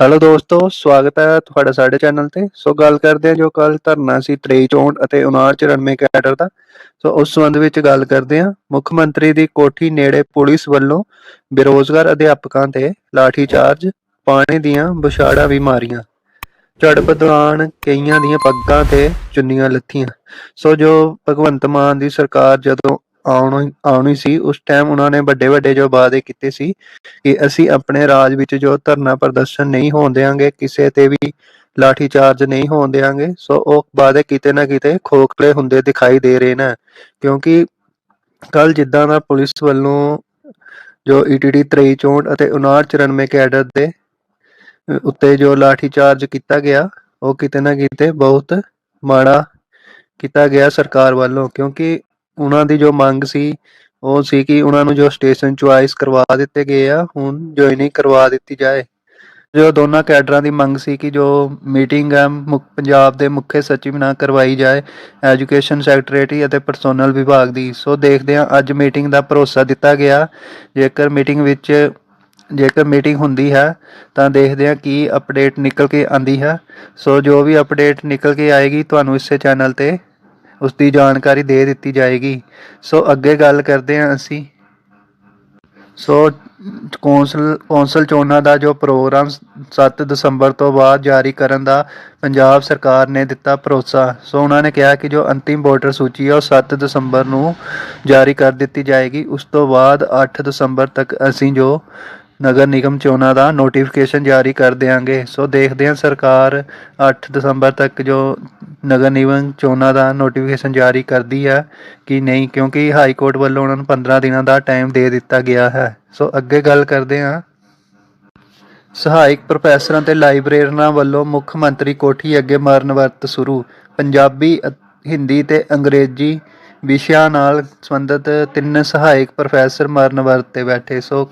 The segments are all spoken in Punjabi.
ਹੈਲੋ ਦੋਸਤੋ, ਸਵਾਗਤ ਹੈ ਤੁਹਾਡਾ ਸਾਡੇ ਚੈਨਲ ਤੇ। ਸੋ ਗੱਲ ਕਰਦੇ ਹਾਂ ਜੋ ਕੱਲ ਧਰਨਾ ਸੀ 23 ਚੋਣ ਅਤੇ 5994 ਕੈਡਰ ਦਾ। ਸੋ ਉਸ ਸੰਬੰਧ ਵਿੱਚ ਗੱਲ ਕਰਦੇ ਹਾਂ। ਮੁੱਖ ਮੰਤਰੀ ਦੀ ਕੋਠੀ ਨੇੜੇ ਪੁਲਿਸ ਵੱਲੋਂ ਬੇਰੋਜ਼ਗਾਰ ਅਧਿਆਪਕਾਂ ਤੇ ਲਾਠੀ ਚਾਰਜ ਪਾਣੀ ਦੀਆਂ ਬੁਛਾੜਾਂ ਵੀ ਮਾਰੀਆਂ। ਝੜਪ ਦੌਰਾਨ ਕਈਆਂ ਦੀਆਂ ਪੱਗਾਂ ਤੇ ਚੁੰਨੀਆਂ ਲੱਥੀਆਂ। ਸੋ ਜੋ ਭਗਵੰਤ ਮਾਨ ਦੀ ਸਰਕਾਰ ਜਦੋਂ ਆਉਣੀ ਆਉਣੀ ਸੀ। ਉਸ ਟਾਈਮ ਉਹਨਾਂ ਨੇ ਵੱਡੇ ਵੱਡੇ ਜੋ ਵਾਅਦੇ ਕੀਤੇ ਸੀ ਕਿ ਅਸੀਂ ਆਪਣੇ ਰਾਜ ਵਿੱਚ ਜੋ ਧਰਨਾ ਪ੍ਰਦਰਸ਼ਨ ਨਹੀਂ ਹੋਣ ਦੇਵਾਂਗੇ ਕਿਸੇ ਤੇ ਵੀ ਲਾਠੀ ਚਾਰਜ ਨਹੀਂ ਹੋਣ ਦੇਵਾਂਗੇ ਸੋ ਉਹ ਵਾਅਦੇ ਕਿਤੇ ਨਾ ਕਿਤੇ ਖੋਖਲੇ ਹੁੰਦੇ ਦਿਖਾਈ ਦੇ ਰਹੇ ਨੇ। ਕਿਉਂਕਿ ਕੱਲ ਜਿੱਦਾਂ ਦਾ ਪੁਲਿਸ ਵੱਲੋਂ ਜੋ E ਈਟੀਟੀ 23 ਚੋਣ ਅਤੇ 5994 ਕੈਡਰ ਦੇ ਉੱਤੇ ਜੋ ਲਾਠੀ ਚਾਰਜ ਕੀਤਾ ਗਿਆ, ਉਹ ਕਿਤੇ ਨਾ ਕਿਤੇ ਬਹੁਤ ਮਾੜਾ ਕੀਤਾ ਗਿਆ ਸਰਕਾਰ ਵੱਲੋਂ। ਕਿਉਂਕਿ ਉਹਨਾਂ ਦੀ ਜੋ ਮੰਗ ਸੀ, ਉਹ ਸੀ ਕਿ ਉਹਨਾਂ ਨੂੰ ਜੋ ਸਟੇਸ਼ਨ ਚੁਆਇਸ ਕਰਵਾ ਦਿੱਤੇ ਗਏ ਆ, ਹੁਣ ਜੁਆਇਨਿੰਗ ਕਰਵਾ ਦਿੱਤੀ ਜਾਏ। ਜੋ ਦੋਨਾਂ ਕੈਡਰਾਂ ਦੀ ਮੰਗ ਸੀ ਕਿ ਜੋ ਮੀਟਿੰਗ ਆ, ਮੁੱਖ ਪੰਜਾਬ ਦੇ ਮੁੱਖ ਸਚਿਵ ਨਾਲ ਕਰਵਾਈ ਜਾਏ, ਐਜੂਕੇਸ਼ਨ ਸੈਕਟਰੀਏਟੀ ਅਤੇ ਪਰਸੋਨਲ ਵਿਭਾਗ ਦੀ। ਸੋ ਦੇਖਦੇ ਹਾਂ, ਅੱਜ ਮੀਟਿੰਗ ਦਾ ਭਰੋਸਾ ਦਿੱਤਾ ਗਿਆ। ਜੇਕਰ ਮੀਟਿੰਗ ਵਿੱਚ, ਜੇਕਰ ਮੀਟਿੰਗ ਹੁੰਦੀ ਹੈ, ਤਾਂ ਦੇਖਦੇ ਹਾਂ ਕੀ ਅਪਡੇਟ ਨਿਕਲ ਕੇ ਆਂਦੀ ਹੈ। ਸੋ ਜੋ ਵੀ ਅਪਡੇਟ ਨਿਕਲ ਕੇ ਆਏਗੀ, ਤੁਹਾਨੂੰ ਇਸੇ ਚੈਨਲ ਤੇ ਉਸ ਦੀ ਜਾਣਕਾਰੀ ਦੇ ਦਿੱਤੀ ਜਾਏਗੀ। ਸੋ ਅੱਗੇ ਗੱਲ ਕਰਦੇ ਹਾਂ ਅਸੀਂ। ਸੋ ਕੌਂਸਲ ਕੌਂਸਲ ਚੋਣਾਂ ਦਾ ਜੋ ਪ੍ਰੋਗਰਾਮ 7 ਦਸੰਬਰ ਤੋਂ ਬਾਅਦ ਜਾਰੀ ਕਰਨ ਦਾ ਪੰਜਾਬ ਸਰਕਾਰ ਨੇ ਦਿੱਤਾ ਭਰੋਸਾ। ਸੋ ਉਹਨਾਂ ਨੇ ਕਿਹਾ ਕਿ ਜੋ ਅੰਤਿਮ ਵੋਟਰ ਸੂਚੀ ਹੈ ਉਹ 7 ਦਸੰਬਰ ਨੂੰ ਜਾਰੀ ਕਰ ਦਿੱਤੀ ਜਾਏਗੀ। ਉਸ ਤੋਂ ਬਾਅਦ 8 ਦਸੰਬਰ ਤੱਕ ਅਸੀਂ ਜੋ ਨਗਰ ਨਿਗਮ ਚੋਣਾਂ ਦਾ ਨੋਟੀਫਿਕੇਸ਼ਨ ਜਾਰੀ ਕਰ ਦੇਵਾਂਗੇ ਸੋ ਦੇਖਦੇ ਹਾਂ ਸਰਕਾਰ 8 ਦਸੰਬਰ ਤੱਕ ਜੋ ਨਗਰ ਨਿਗਮ ਚੋਣਾਂ ਦਾ ਨੋਟੀਫਿਕੇਸ਼ਨ ਜਾਰੀ ਕਰਦੀ ਹੈ ਕਿ ਨਹੀਂ, ਕਿਉਂਕਿ ਹਾਈ ਕੋਰਟ ਵੱਲੋਂ ਉਹਨਾਂ ਨੂੰ 15 ਦਿਨਾਂ ਦਾ ਟਾਈਮ ਦੇ ਦਿੱਤਾ ਗਿਆ ਹੈ। ਸੋ ਅੱਗੇ ਗੱਲ ਕਰਦੇ ਹਾਂ। ਸਹਾਇਕ ਪ੍ਰੋਫੈਸਰਾਂ ਤੇ ਲਾਇਬ੍ਰੇਰੀਅਨਾਂ ਵੱਲੋਂ ਮੁੱਖ ਮੰਤਰੀ ਕੋਠੀ ਅੱਗੇ ਮਰਨ ਵਰਤ ਸ਼ੁਰੂ। ਪੰਜਾਬੀ, ਹਿੰਦੀ ਤੇ ਅੰਗਰੇਜ਼ੀ ਵਿਸ਼ਿਆਂ ਨਾਲ ਸੰਬੰਧਿਤ ਤਿੰਨ ਸਹਾਇਕ ਪ੍ਰੋਫੈਸਰ ਮਰਨ ਵਰਤ ਤੇ ਬੈਠੇ ਸੋ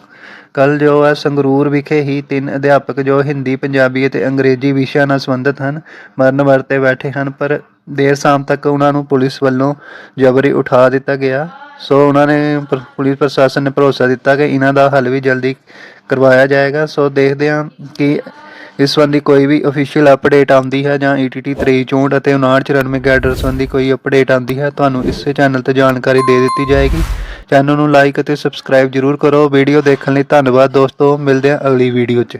ਕੱਲ ਜੋ ਹੈ ਸੰਗਰੂਰ ਵਿਖੇ ਹੀ ਤਿੰਨ ਅਧਿਆਪਕ ਜੋ ਹਿੰਦੀ, ਪੰਜਾਬੀ ਅਤੇ ਅੰਗਰੇਜ਼ੀ ਵਿਸ਼ਿਆਂ ਨਾਲ ਸੰਬੰਧਿਤ ਹਨ, ਮਰਨ ਵਰਤ ਤੇ ਬੈਠੇ ਹਨ, ਪਰ ਦੇਰ ਸ਼ਾਮ ਤੱਕ ਉਹਨਾਂ ਨੂੰ ਪੁਲਿਸ ਵੱਲੋਂ ਜਬਰੀ ਉਠਾ ਦਿੱਤਾ ਗਿਆ। ਸੋ ਉਹਨਾਂ ਨੇ ਪੁਲਿਸ ਪ੍ਰਸ਼ਾਸਨ ਨੇ ਭਰੋਸਾ ਦਿੱਤਾ ਕਿ ਇਹਨਾਂ ਦਾ ਹੱਲ ਵੀ ਜਲਦੀ ਕਰਵਾਇਆ ਜਾਏਗਾ। ਸੋ ਦੇਖਦੇ ਹਾਂ ਕਿ ਇਸ ਸੰਬੰਧੀ ਕੋਈ ਵੀ ਅਫੀਸ਼ੀਅਲ ਅਪਡੇਟ ਆਉਂਦੀ ਹੈ ਜਾਂ E ETT 23 ਚੋਂਟ ਅਤੇ 5994 ਗੈਡਰ ਸੰਬੰਧੀ ਕੋਈ ਅਪਡੇਟ ਆਉਂਦੀ ਹੈ, ਤੁਹਾਨੂੰ ਇਸੇ ਚੈਨਲ ਤੇ ਜਾਣਕਾਰੀ ਦੇ ਦਿੱਤੀ ਜਾਏਗੀ। ਚੈਨਲ ਨੂੰ ਲਾਈਕ ਅਤੇ ਸਬਸਕ੍ਰਾਈਬ ਜਰੂਰ ਕਰੋ। ਵੀਡੀਓ ਦੇਖਣ ਲਈ ਧੰਨਵਾਦ ਦੋਸਤੋ। ਮਿਲਦੇ ਹਾਂ ਅਗਲੀ ਵੀਡੀਓ 'ਚ।